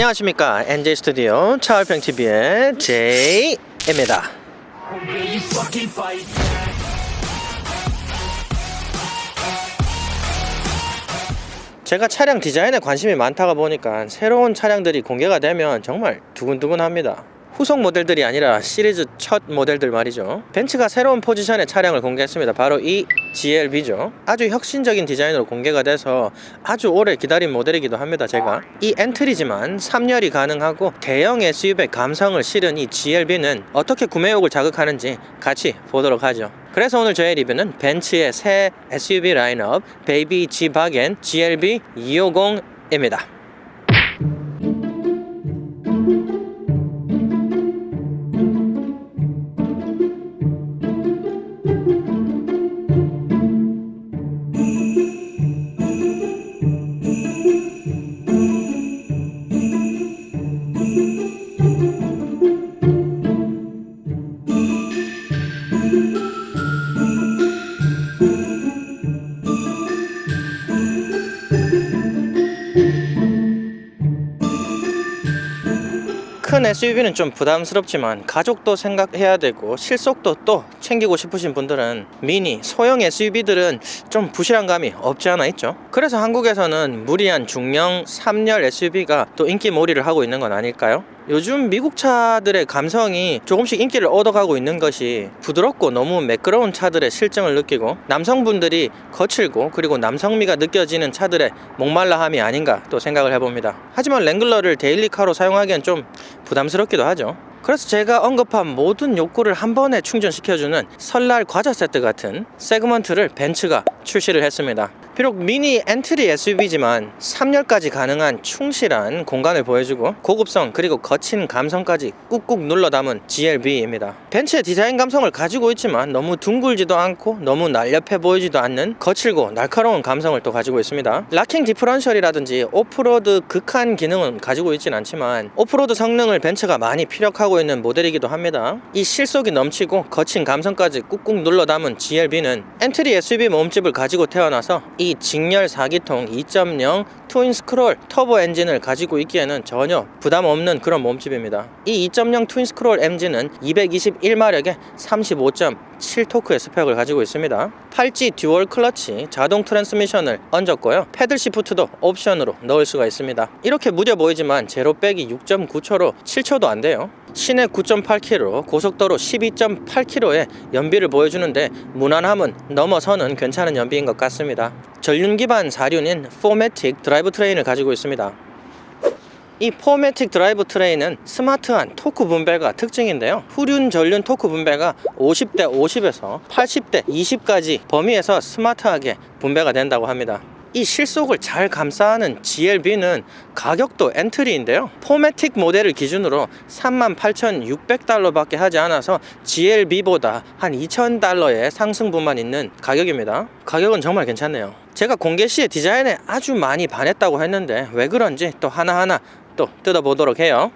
안녕하십니까 NJ 스튜디오 차월평 TV의 제이입니다. 제가 차량 디자인에 관심이 많다가 보니까 새로운 차량들이 공개가 되면 정말 두근두근합니다. 후속 모델들이 아니라 시리즈 첫 모델들 말이죠. 벤츠가 새로운 포지션의 차량을 공개했습니다. 바로 이 GLB죠. 아주 혁신적인 디자인으로 공개가 돼서 아주 오래 기다린 모델이기도 합니다. 제가 이 엔트리지만 3열이 가능하고 대형 SUV의 감성을 실은 이 GLB는 어떻게 구매욕을 자극하는지 같이 보도록 하죠. 그래서 오늘 저의 리뷰는 벤츠의 새 SUV 라인업 베이비 G바겐 GLB 250입니다. SUV는 좀 부담스럽지만 가족도 생각해야 되고 실속도 또 챙기고 싶으신 분들은 미니, 소형 SUV들은 좀 부실한 감이 없지 않아 있죠. 그래서 한국에서는 무리한 중형 3열 SUV가 또 인기 몰이를 하고 있는 건 아닐까요? 요즘 미국 차들의 감성이 조금씩 인기를 얻어가고 있는 것이 부드럽고 너무 매끄러운 차들의 실증을 느끼고 남성분들이 거칠고 그리고 남성미가 느껴지는 차들의 목말라함이 아닌가 또 생각을 해봅니다. 하지만 랭글러를 데일리카로 사용하기엔 좀 부담스럽기도 하죠. 그래서 제가 언급한 모든 욕구를 한 번에 충전시켜주는 설날 과자 세트 같은 세그먼트를 벤츠가 출시를 했습니다. 비록 미니 엔트리 SUV지만 3열까지 가능한 충실한 공간을 보여주고 고급성 그리고 거친 감성까지 꾹꾹 눌러 담은 GLB입니다. 벤츠의 디자인 감성을 가지고 있지만 너무 둥글지도 않고 너무 날렵해 보이지도 않는 거칠고 날카로운 감성을 또 가지고 있습니다. 락킹 디퍼런셜이라든지 오프로드 극한 기능은 가지고 있진 않지만 오프로드 성능을 벤츠가 많이 피력하고 있는 모델이기도 합니다. 이 실속이 넘치고 거친 감성까지 꾹꾹 눌러 담은 GLB는 엔트리 SUV 몸집을 가지고 태어나서 이 직렬 4기통 2.0 트윈 스크롤 터보 엔진을 가지고 있기에는 전혀 부담 없는 그런 몸집입니다. 이 2.0 트윈 스크롤 엔진은 221마력에 35.7토크의 스펙을 가지고 있습니다. 8G 듀얼 클러치 자동 트랜스미션을 얹었고요. 패들 시프트도 옵션으로 넣을 수가 있습니다. 이렇게 무뎌 보이지만 제로 빼기 6.9초로 7초도 안 돼요. 시내 9.8km, 고속도로 12.8km의 연비를 보여주는데 무난함은 넘어서는 괜찮은 연비인 것 같습니다. 전륜 기반 사륜인 포매틱 드라이브 트레인을 가지고 있습니다. 이 포매틱 드라이브 트레인은 스마트한 토크 분배가 특징인데요. 후륜 전륜 토크 분배가 50대 50에서 80대 20까지 범위에서 스마트하게 분배가 된다고 합니다. 이 실속을 잘 감싸는 GLB는 가격도 엔트리인데요. 포매틱 모델을 기준으로 38,600달러 밖에 하지 않아서 GLB보다 한 2,000달러의 상승분만 있는 가격입니다. 가격은 정말 괜찮네요. 제가 공개 시에 디자인에 아주 많이 반했다고 했는데 왜 그런지 또 하나하나 또 뜯어보도록 해요.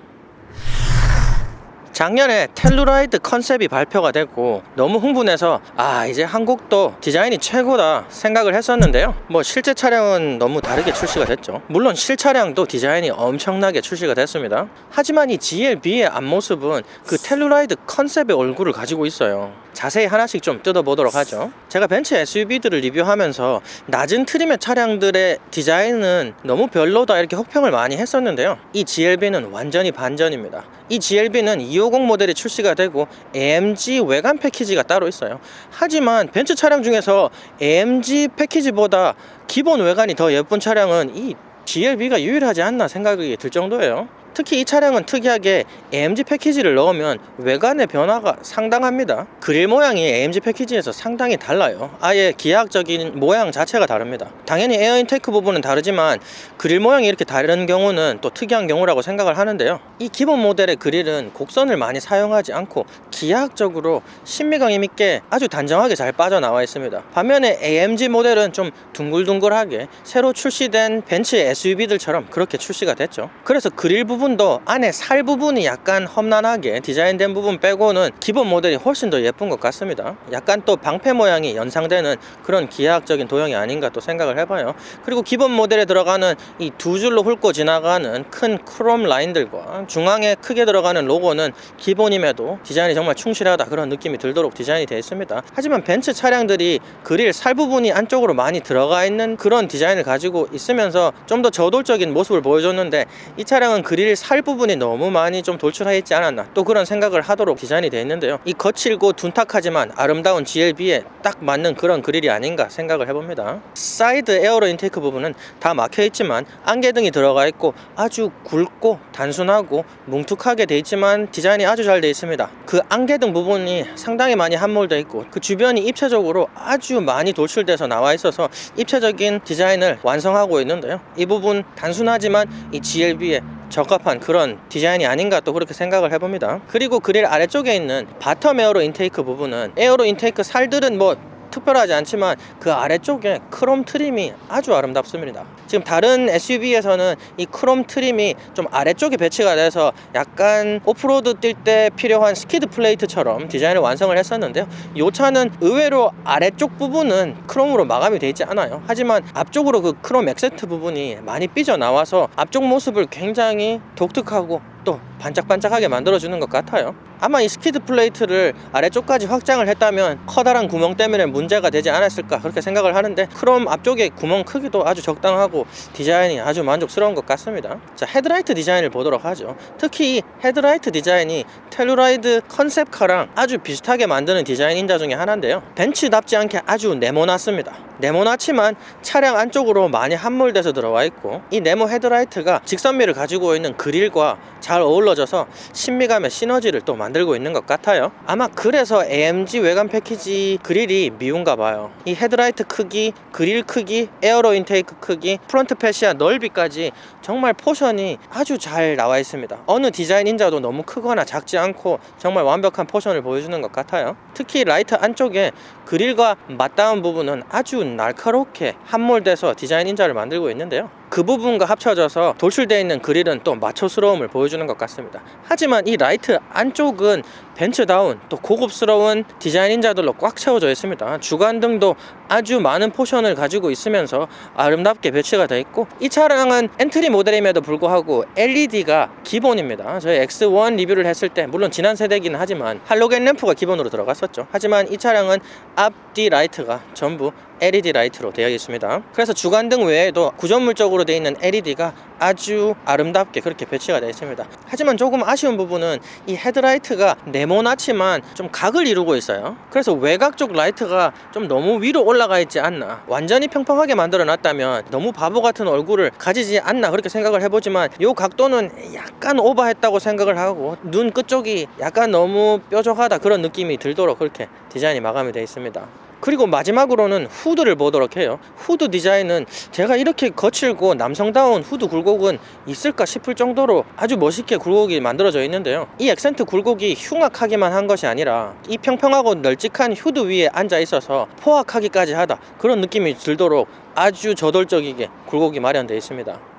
작년에 텔루라이드 컨셉이 발표가 됐고 너무 흥분해서 아 이제 한국도 디자인이 최고다 생각을 했었는데요. 뭐 실제 차량은 너무 다르게 출시가 됐죠. 물론 실차량도 디자인이 엄청나게 출시가 됐습니다. 하지만 이 GLB의 앞모습은 그 텔루라이드 컨셉의 얼굴을 가지고 있어요 자세히 하나씩 좀 뜯어보도록 하죠 제가 벤츠 SUV들을 리뷰하면서 낮은 트림의 차량들의 디자인은 너무 별로다 이렇게 혹평을 많이 했었는데요 이 GLB는 완전히 반전입니다 이 GLB는 250 모델이 출시가 되고 AMG 외관 패키지가 따로 있어요. 하지만 벤츠 차량 중에서 AMG 패키지보다 기본 외관이 더 예쁜 차량은 이 GLB가 유일하지 않나 생각이 들 정도예요. 특히 이 차량은 특이하게 AMG 패키지를 넣으면 외관의 변화가 상당합니다. 그릴 모양이 AMG 패키지에서 상당히 달라요. 아예 기하학적인 모양 자체가 다릅니다. 당연히 에어 인테이크 부분은 다르지만 그릴 모양이 이렇게 다른 경우는 또 특이한 경우라고 생각을 하는데요. 이 기본 모델의 그릴은 곡선을 많이 사용하지 않고 기하학적으로 신미감 있게 아주 단정하게 잘 빠져나와 있습니다. 반면에 AMG 모델은 좀 둥글둥글하게 새로 출시된 벤츠 SUV들처럼 그렇게 출시가 됐죠. 그래서 그릴 부분 부분도 안에 살 부분이 약간 험난하게 디자인된 부분 빼고는 기본 모델이 훨씬 더 예쁜 것 같습니다. 약간 또 방패 모양이 연상되는 그런 기하학적인 도형이 아닌가 또 생각을 해봐요. 그리고 기본 모델에 들어가는 이 두 줄로 훑고 지나가는 큰 크롬 라인들과 중앙에 크게 들어가는 로고는 기본임에도 디자인이 정말 충실하다 그런 느낌이 들도록 디자인이 되어 있습니다. 하지만 벤츠 차량들이 그릴 살 부분이 안쪽으로 많이 들어가 있는 그런 디자인을 가지고 있으면서 좀 더 저돌적인 모습을 보여줬는데 이 차량은 그릴 살 부분이 너무 많이 좀 돌출해 있지 않았나 또 그런 생각을 하도록 디자인이 되어 있는데요. 이 거칠고 둔탁하지만 아름다운 GLB에 딱 맞는 그런 그릴이 아닌가 생각을 해봅니다. 사이드 에어로 인테이크 부분은 다 막혀 있지만 안개등이 들어가 있고 아주 굵고 단순하고 뭉툭하게 돼 있지만 디자인이 아주 잘돼 있습니다. 그 안개등 부분이 상당히 많이 함몰돼 있고 그 주변이 입체적으로 아주 많이 돌출돼서 나와 있어서 입체적인 디자인을 완성하고 있는데요. 이 부분 단순하지만 이 GLB에 적합한 그런 디자인이 아닌가 또 그렇게 생각을 해봅니다. 그리고 그릴 아래쪽에 있는 바텀 에어로 인테이크 부분은 에어로 인테이크 살들은 뭐 특별하지 않지만 그 아래쪽에 크롬 트림이 아주 아름답습니다. 지금 다른 SUV에서는 이 크롬 트림이 좀 아래쪽에 배치가 돼서 약간 오프로드 뛸 때 필요한 스키드 플레이트처럼 디자인을 완성을 했었는데요. 이 차는 의외로 아래쪽 부분은 크롬으로 마감이 되어 있지 않아요. 하지만 앞쪽으로 그 크롬 액센트 부분이 많이 삐져 나와서 앞쪽 모습을 굉장히 독특하고 또 반짝반짝하게 만들어주는 것 같아요. 아마 이 스키드 플레이트를 아래쪽까지 확장을 했다면 커다란 구멍 때문에 문제가 되지 않았을까 그렇게 생각을 하는데 크롬 앞쪽에 구멍 크기도 아주 적당하고 디자인이 아주 만족스러운 것 같습니다. 자 헤드라이트 디자인을 보도록 하죠. 특히 이 헤드라이트 디자인이 텔루라이드 컨셉카랑 아주 비슷하게 만드는 디자인 인자 중에 하나인데요. 벤츠답지 않게 아주 네모났습니다. 네모나지만 차량 안쪽으로 많이 함몰돼서 들어와 있고 이 네모 헤드라이트가 직선미를 가지고 있는 그릴과 잘 어 우러져서 신미감의 시너지를 또 만들고 있는 것 같아요. 아마 그래서 AMG 외관 패키지 그릴이 미운가 봐요. 이 헤드라이트 크기, 그릴 크기, 에어로 인테이크 크기, 프론트 패시아 넓이까지 정말 포션이 아주 잘 나와 있습니다. 어느 디자인 인자도 너무 크거나 작지 않고 정말 완벽한 포션을 보여주는 것 같아요. 특히 라이트 안쪽에 그릴과 맞닿은 부분은 아주 날카롭게 함몰돼서 디자인 인자를 만들고 있는데요 그 부분과 합쳐져서 돌출되어 있는 그릴은 또 마초스러움을 보여주는 것 같습니다. 하지만 이 라이트 안쪽은 벤츠다운 또 고급스러운 디자인 인자들로 꽉 채워져 있습니다. 주간등도 아주 많은 포션을 가지고 있으면서 아름답게 배치가 되어 있고 이 차량은 엔트리 모델임에도 불구하고 LED가 기본입니다. 저희 X1 리뷰를 했을 때 물론 지난 세대기는 하지만 할로겐 램프가 기본으로 들어갔었죠. 하지만 이 차량은 앞뒤 라이트가 전부 LED 라이트로 되어 있습니다. 그래서 주간등 외에도 구조물적으로 되어 있는 LED가 아주 아름답게 그렇게 배치가 되어 있습니다. 하지만 조금 아쉬운 부분은 이 헤드라이트가 네모나지만 좀 각을 이루고 있어요. 그래서 외곽 쪽 라이트가 좀 너무 위로 올라가 있지 않나. 완전히 평평하게 만들어 놨다면 너무 바보 같은 얼굴을 가지지 않나 그렇게 생각을 해보지만 이 각도는 약간 오버했다고 생각을 하고 눈 끝쪽이 약간 너무 뾰족하다 그런 느낌이 들도록 그렇게 디자인이 마감이 되어 있습니다. 그리고 마지막으로는 후드를 보도록 해요. 후드 디자인은 제가 이렇게 거칠고 남성다운 후드 굴곡은 있을까 싶을 정도로 아주 멋있게 굴곡이 만들어져 있는데요. 이 액센트 굴곡이 흉악하기만 한 것이 아니라 이 평평하고 널찍한 후드 위에 앉아 있어서 포악하기까지 하다 그런 느낌이 들도록 아주 저돌적이게 굴곡이 마련되어 있습니다.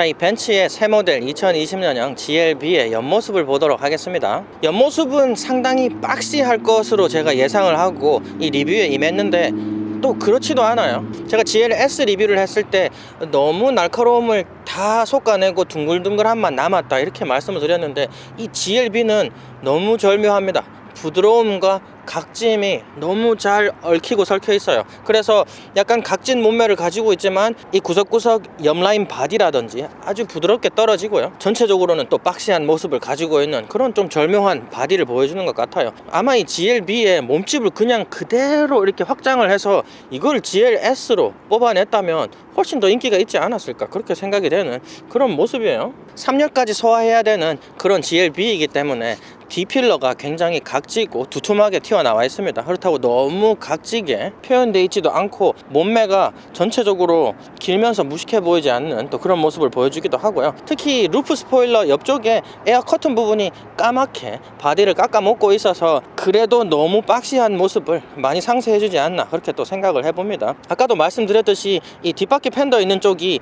자, 이 벤츠의 새 모델 2020년형 GLB의 옆모습을 보도록 하겠습니다. 옆모습은 상당히 박시할 것으로 제가 예상을 하고 이 리뷰에 임했는데 또 그렇지도 않아요. 제가 GLS 리뷰를 했을 때 너무 날카로움을 다 솎아내고 둥글둥글한만 남았다 이렇게 말씀을 드렸는데 이 GLB는 너무 절묘합니다. 부드러움과 각짐이 너무 잘 얽히고 설켜 있어요. 그래서 약간 각진 몸매를 가지고 있지만 이 구석구석 옆라인 바디라든지 아주 부드럽게 떨어지고요. 전체적으로는 또 박시한 모습을 가지고 있는 그런 좀 절묘한 바디를 보여주는 것 같아요. 아마 이 GLB의 몸집을 그냥 그대로 이렇게 확장을 해서 이걸 GLS로 뽑아냈다면 훨씬 더 인기가 있지 않았을까 그렇게 생각이 되는 그런 모습이에요. 3열까지 소화해야 되는 그런 GLB이기 때문에 D필러가 굉장히 각지고 두툼하게 튀어나와 있습니다. 그렇다고 너무 각지게 표현되어 있지도 않고 몸매가 전체적으로 길면서 무식해 보이지 않는 또 그런 모습을 보여주기도 하고요. 특히 루프 스포일러 옆쪽에 에어 커튼 부분이 까맣게 바디를 깎아먹고 있어서 그래도 너무 박시한 모습을 많이 상쇄해주지 않나 그렇게 또 생각을 해봅니다. 아까도 말씀드렸듯이 이 뒷바퀴 팬더 있는 쪽이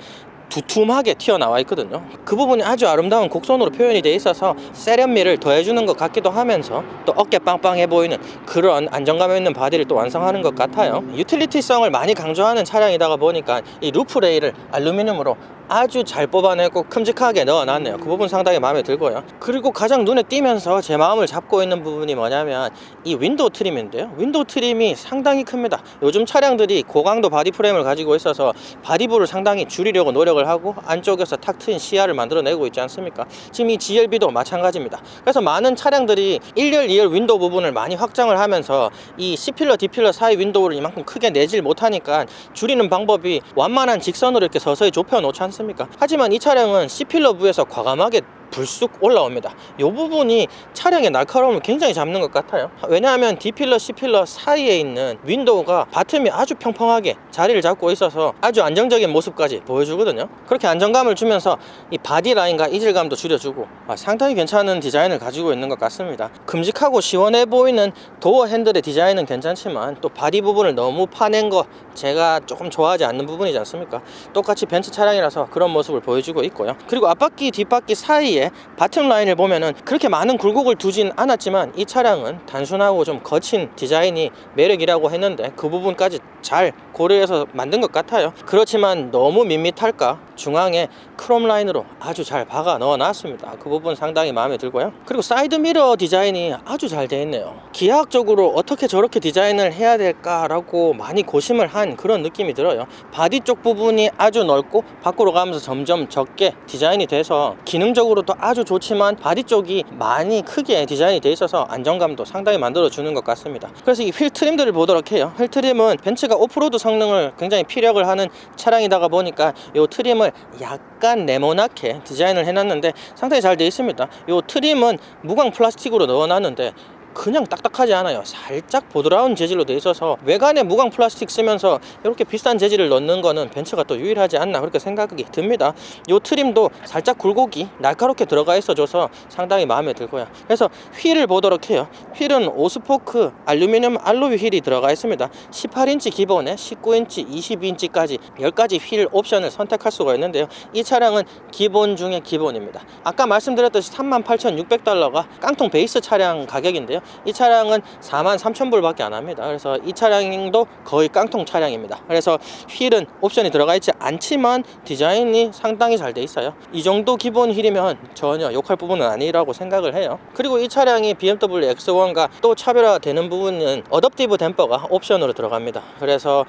두툼하게 튀어나와 있거든요. 그 부분이 아주 아름다운 곡선으로 표현이 돼 있어서 세련미를 더해주는 것 같기도 하면서 또 어깨 빵빵해 보이는 그런 안정감 있는 바디를 또 완성하는 것 같아요. 유틸리티성을 많이 강조하는 차량이다가 보니까 이 루프 레일을 알루미늄으로 아주 잘 뽑아내고 큼직하게 넣어놨네요. 그 부분 상당히 마음에 들고요. 그리고 가장 눈에 띄면서 제 마음을 잡고 있는 부분이 뭐냐면 이 윈도우 트림인데요. 윈도우 트림이 상당히 큽니다. 요즘 차량들이 고강도 바디 프레임을 가지고 있어서 바디부를 상당히 줄이려고 노력을 하고 안쪽에서 탁 트인 시야를 만들어내고 있지 않습니까? 지금 이 GLB도 마찬가지입니다. 그래서 많은 차량들이 1열 2열 윈도우 부분을 많이 확장을 하면서 이 C필러 D필러 사이 윈도우를 이만큼 크게 내질 못하니까 줄이는 방법이 완만한 직선으로 이렇게 서서히 좁혀 놓지 않습니까 하지만 이 차량은 C필러 부에서 과감하게 불쑥 올라옵니다. 이 부분이 차량의 날카로움을 굉장히 잡는 것 같아요. 왜냐하면 D필러, C필러 사이에 있는 윈도우가 바텀이 아주 평평하게 자리를 잡고 있어서 아주 안정적인 모습까지 보여주거든요. 그렇게 안정감을 주면서 이 바디 라인과 이질감도 줄여주고 아, 상당히 괜찮은 디자인을 가지고 있는 것 같습니다. 큼직하고 시원해 보이는 도어 핸들의 디자인은 괜찮지만 또 바디 부분을 너무 파낸 거 제가 조금 좋아하지 않는 부분이지 않습니까? 똑같이 벤츠 차량이라서 그런 모습을 보여주고 있고요. 그리고 앞바퀴, 뒷바퀴 사이에 바텀 라인을 보면은 그렇게 많은 굴곡을 두진 않았지만 이 차량은 단순하고 좀 거친 디자인이 매력이라고 했는데 그 부분까지 잘 고려해서 만든 것 같아요. 그렇지만 너무 밋밋할까? 중앙에 크롬 라인으로 아주 잘 박아 넣어 놨습니다. 그 부분 상당히 마음에 들고요. 그리고 사이드 미러 디자인이 아주 잘 되어 있네요. 기하학적으로 어떻게 저렇게 디자인을 해야 될까 라고 많이 고심을 한 그런 느낌이 들어요. 바디 쪽 부분이 아주 넓고 밖으로 가면서 점점 적게 디자인이 돼서 기능적으로도 아주 좋지만 바디 쪽이 많이 크게 디자인이 돼 있어서 안정감도 상당히 만들어 주는 것 같습니다. 그래서 이 휠 트림들을 보도록 해요. 휠 트림은 벤츠가 오프로드 성능을 굉장히 피력을 하는 차량이다가 보니까 이 트림을 약간 네모나게 디자인을 해놨는데 상당히 잘 되어 있습니다. 이 트림은 무광 플라스틱으로 넣어놨는데 그냥 딱딱하지 않아요. 살짝 보드라운 재질로 돼 있어서 외관에 무광 플라스틱 쓰면서 이렇게 비싼 재질을 넣는 거는 벤츠가 또 유일하지 않나 그렇게 생각이 듭니다. 이 트림도 살짝 굴곡이 날카롭게 들어가 있어줘서 상당히 마음에 들고요. 그래서 휠을 보도록 해요. 휠은 오스포크 알루미늄 알로이 휠이 들어가 있습니다. 18인치 기본에 19인치, 22인치까지 10가지 휠 옵션을 선택할 수가 있는데요. 이 차량은 기본 중에 기본입니다. 아까 말씀드렸듯이 38,600달러가 깡통 베이스 차량 가격인데요. 이 차량은 43,000불 밖에 안 합니다. 그래서 이 차량도 거의 깡통 차량입니다. 그래서 휠은 옵션이 들어가 있지 않지만 디자인이 상당히 잘 돼 있어요. 이 정도 기본 휠이면 전혀 욕할 부분은 아니라고 생각을 해요. 그리고 이 차량이 BMW X1과 또 차별화되는 부분은 어댑티브 댐퍼가 옵션으로 들어갑니다. 그래서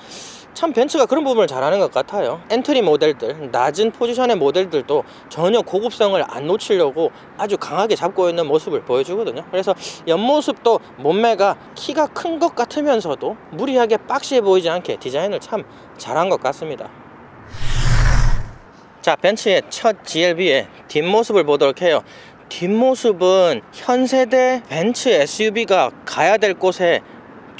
참 벤츠가 그런 부분을 잘하는 것 같아요. 엔트리 모델들, 낮은 포지션의 모델들도 전혀 고급성을 안 놓치려고 아주 강하게 잡고 있는 모습을 보여주거든요. 그래서 옆모습도 몸매가 키가 큰 것 같으면서도 무리하게 박시해 보이지 않게 디자인을 참 잘한 것 같습니다. 자, 벤츠의 첫 GLB의 뒷모습을 보도록 해요. 뒷모습은 현 세대 벤츠 SUV가 가야 될 곳에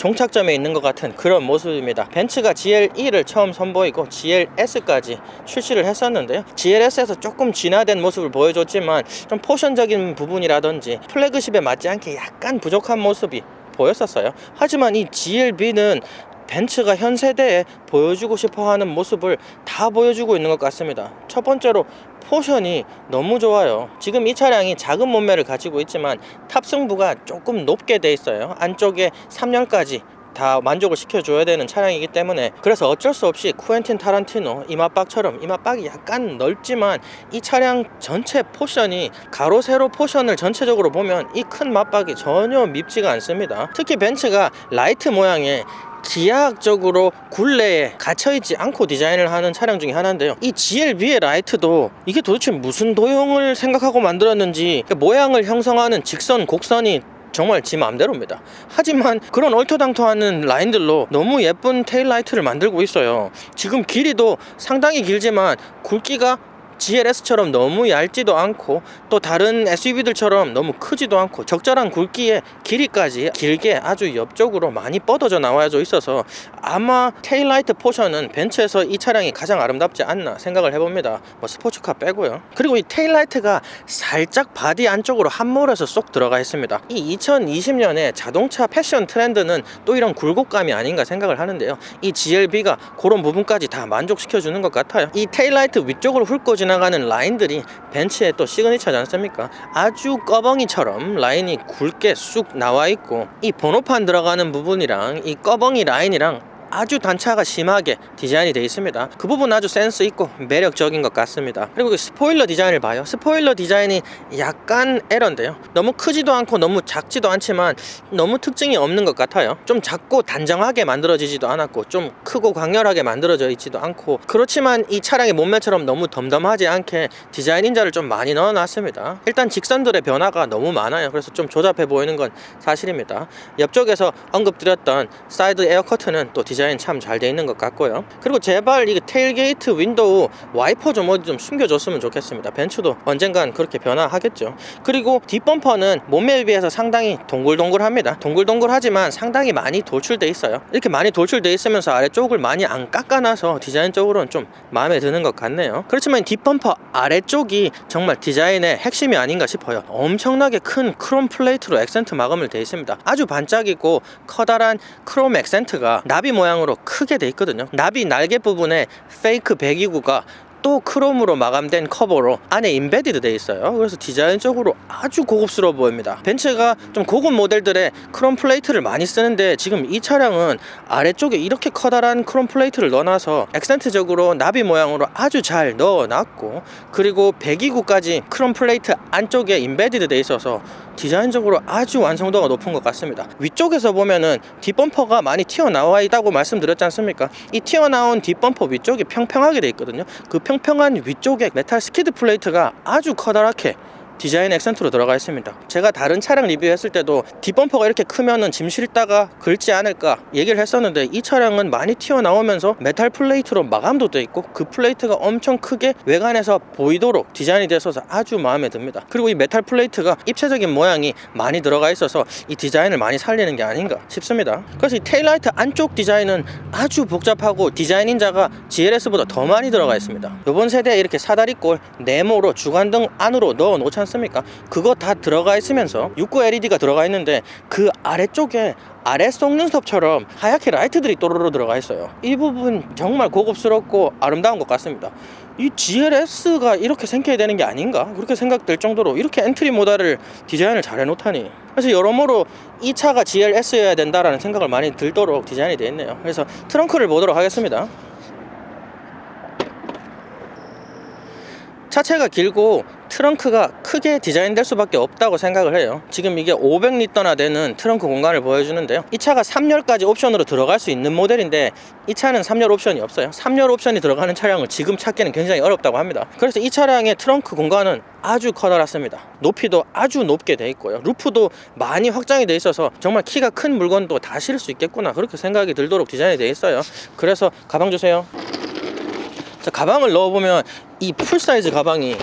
종착점에 있는 것 같은 그런 모습입니다. 벤츠가 GLE를 처음 선보이고 GLS까지 출시를 했었는데요. GLS에서 조금 진화된 모습을 보여줬지만 좀 포션적인 부분이라든지 플래그십에 맞지 않게 약간 부족한 모습이 보였었어요. 하지만 이 GLB는 벤츠가 현 세대에 보여주고 싶어 하는 모습을 다 보여주고 있는 것 같습니다. 첫 번째로 포션이 너무 좋아요. 지금 이 차량이 작은 몸매를 가지고 있지만 탑승부가 조금 높게 돼 있어요. 안쪽에 3열까지 다 만족을 시켜줘야 되는 차량이기 때문에 그래서 어쩔 수 없이 쿠엔틴 타란티노 이마박처럼 이마박이 약간 넓지만 이 차량 전체 포션이 가로 세로 포션을 전체적으로 보면 이큰 맞박이 전혀 밉지가 않습니다 특히 벤츠가 라이트 모양의 기하학적으로 굴레에 갇혀있지 않고 디자인을 하는 차량 중에 하나인데요 이 GLB의 라이트도 이게 도대체 무슨 도형을 생각하고 만들었는지 모양을 형성하는 직선 곡선이 정말 지 마음대로입니다. 하지만 그런 얼토당토하는 라인들로 너무 예쁜 테일라이트를 만들고 있어요. 지금 길이도 상당히 길지만 굵기가 GLS처럼 너무 얇지도 않고 또 다른 SUV들처럼 너무 크지도 않고 적절한 굵기에 길이까지 길게 아주 옆쪽으로 많이 뻗어져 나와져 있어서 아마 테일라이트 포션은 벤츠에서 이 차량이 가장 아름답지 않나 생각을 해봅니다. 뭐 스포츠카 빼고요. 그리고 이 테일라이트가 살짝 바디 안쪽으로 함몰해서 쏙 들어가 있습니다. 이 2020년에 자동차 패션 트렌드는 또 이런 굴곡감이 아닌가 생각을 하는데요. 이 GLB가 그런 부분까지 다 만족시켜주는 것 같아요. 이 테일라이트 위쪽으로 훑고 지나 가는 라인들이 벤츠의 또 시그니처지 않습니까? 아주 꺼벙이처럼 라인이 굵게 쑥 나와 있고 이 번호판 들어가는 부분이랑 이 꺼벙이 라인이랑 아주 단차가 심하게 디자인이 되어 있습니다. 그 부분 아주 센스 있고 매력적인 것 같습니다. 그리고 그 스포일러 디자인을 봐요. 스포일러 디자인이 약간 에러인데요. 너무 크지도 않고 너무 작지도 않지만 너무 특징이 없는 것 같아요. 좀 작고 단정하게 만들어지지도 않았고 좀 크고 강렬하게 만들어져 있지도 않고 그렇지만 이 차량의 몸매처럼 너무 덤덤하지 않게 디자인 인자를 좀 많이 넣어놨습니다. 일단 직선들의 변화가 너무 많아요. 그래서 좀 조잡해 보이는 건 사실입니다. 옆쪽에서 언급드렸던 사이드 에어 커튼은 또 디자인 참 잘 돼 있는 것 같고요. 그리고 제발 이 테일게이트 윈도우 와이퍼 좀 어디 좀 숨겨줬으면 좋겠습니다. 벤츠도 언젠간 그렇게 변화하겠죠. 그리고 뒷범퍼는 몸매에 비해서 상당히 동글동글합니다. 동글동글하지만 상당히 많이 돌출돼 있어요. 이렇게 많이 돌출돼 있으면서 아래쪽을 많이 안 깎아놔서 디자인적으로는 좀 마음에 드는 것 같네요. 그렇지만 뒷범퍼 아래쪽이 정말 디자인의 핵심이 아닌가 싶어요. 엄청나게 큰 크롬 플레이트로 액센트 마감을 돼 있습니다. 아주 반짝이고 커다란 크롬 액센트가 나비 모양 으로 크게 돼 있거든요. 나비 날개 부분에 페이크 배기구가 또 크롬으로 마감된 커버로 안에 인베디드 돼 있어요. 그래서 디자인적으로 아주 고급스러워 보입니다. 벤츠가 좀 고급 모델들의 크롬 플레이트를 많이 쓰는데 지금 이 차량은 아래쪽에 이렇게 커다란 크롬 플레이트를 넣어놔서 액센트적으로 나비 모양으로 아주 잘 넣어놨고 그리고 배기구까지 크롬 플레이트 안쪽에 인베디드 돼 있어서 디자인적으로 아주 완성도가 높은 것 같습니다. 위쪽에서 보면은 뒷범퍼가 많이 튀어나와 있다고 말씀드렸지 않습니까? 이 튀어나온 뒷범퍼 위쪽이 평평하게 돼 있거든요. 그 평평한 위쪽에 메탈 스키드 플레이트가 아주 커다랗게 디자인 액센트로 들어가 있습니다. 제가 다른 차량 리뷰했을 때도 뒷범퍼가 이렇게 크면은 짐 실다가 긁지 않을까 얘기를 했었는데 이 차량은 많이 튀어나오면서 메탈 플레이트로 마감도 돼 있고 그 플레이트가 엄청 크게 외관에서 보이도록 디자인이 되어 있어서 아주 마음에 듭니다. 그리고 이 메탈 플레이트가 입체적인 모양이 많이 들어가 있어서 이 디자인을 많이 살리는 게 아닌가 싶습니다. 그래서 이 테일라이트 안쪽 디자인은 아주 복잡하고 디자인 인자가 GLS보다 더 많이 들어가 있습니다. 이번 세대에 이렇게 사다리꼴 네모로 주간등 안으로 넣어 놓지 않습니까? 그거 다 들어가 있으면서 69 LED가 들어가 있는데 그 아래쪽에 아래 속눈썹처럼 하얗게 라이트들이 또르르 들어가 있어요. 이 부분 정말 고급스럽고 아름다운 것 같습니다. 이 GLS가 이렇게 생겨야 되는 게 아닌가? 그렇게 생각될 정도로 이렇게 엔트리 모델을 디자인을 잘 해놓다니. 그래서 여러모로 이 차가 GLS여야 된다라는 생각을 많이 들도록 디자인이 되어 있네요. 그래서 트렁크를 보도록 하겠습니다. 차체가 길고 트렁크가 크게 디자인될 수밖에 없다고 생각을 해요. 지금 이게 500리터나 되는 트렁크 공간을 보여주는데요. 이 차가 3열까지 옵션으로 들어갈 수 있는 모델인데 이 차는 3열 옵션이 없어요. 3열 옵션이 들어가는 차량을 지금 찾기는 굉장히 어렵다고 합니다. 그래서 이 차량의 트렁크 공간은 아주 커다랗습니다. 높이도 아주 높게 돼 있고요. 루프도 많이 확장이 돼 있어서 정말 키가 큰 물건도 다 실을 수 있겠구나 그렇게 생각이 들도록 디자인이 돼 있어요. 그래서 가방 주세요. 자, 가방을 넣어보면 이 풀사이즈 가방이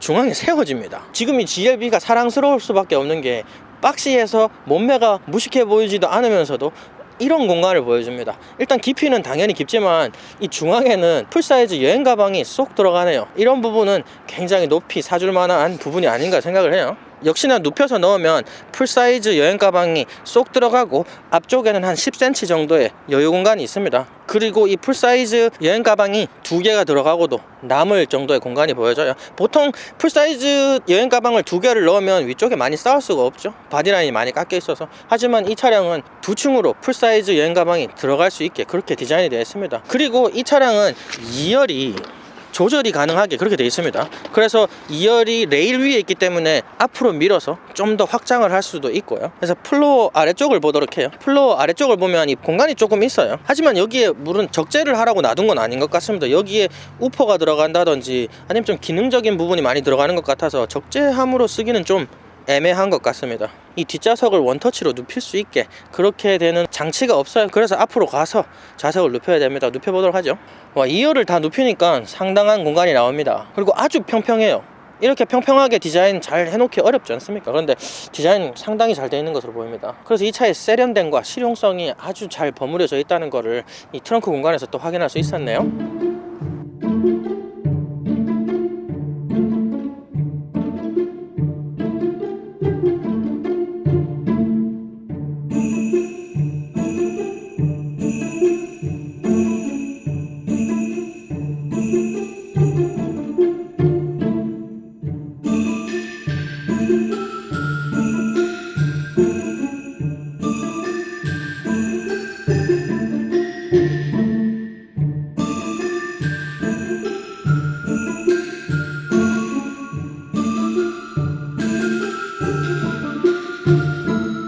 중앙에 세워집니다. 지금 이 GLB가 사랑스러울 수밖에 없는 게 박시에서 몸매가 무식해 보이지도 않으면서도 이런 공간을 보여줍니다. 일단 깊이는 당연히 깊지만 이 중앙에는 풀사이즈 여행 가방이 쏙 들어가네요. 이런 부분은 굉장히 높이 사줄 만한 부분이 아닌가 생각을 해요. 역시나 눕혀서 넣으면 풀사이즈 여행 가방이 쏙 들어가고 앞쪽에는 한 10cm 정도의 여유 공간이 있습니다. 그리고 이 풀사이즈 여행 가방이 두 개가 들어가고도 남을 정도의 공간이 보여져요. 보통 풀사이즈 여행 가방을 두 개를 넣으면 위쪽에 많이 쌓을 수가 없죠. 바디라인이 많이 깎여 있어서. 하지만 이 차량은 두 층으로 풀사이즈 여행 가방이 들어갈 수 있게 그렇게 디자인이 되어 있습니다. 그리고 이 차량은 2열이 조절이 가능하게 그렇게 되어 있습니다. 그래서 2열이 레일 위에 있기 때문에 앞으로 밀어서 좀 더 확장을 할 수도 있고요. 그래서 플로어 아래쪽을 보도록 해요. 플로어 아래쪽을 보면 이 공간이 조금 있어요. 하지만 여기에 물은 적재를 하라고 놔둔 건 아닌 것 같습니다. 여기에 우퍼가 들어간다든지 아니면 좀 기능적인 부분이 많이 들어가는 것 같아서 적재함으로 쓰기는 좀 애매한 것 같습니다. 이 뒷좌석을 원터치로 눕힐 수 있게 그렇게 되는 장치가 없어요. 그래서 앞으로 가서 좌석을 눕혀야 됩니다. 눕혀보도록 하죠. 와, 2열을 다 눕히니까 상당한 공간이 나옵니다. 그리고 아주 평평해요. 이렇게 평평하게 디자인 잘 해놓기 어렵지 않습니까? 그런데 디자인 상당히 잘 되어 있는 것으로 보입니다. 그래서 이 차의 세련됨과 실용성이 아주 잘 버무려져 있다는 것을 이 트렁크 공간에서 또 확인할 수 있었네요.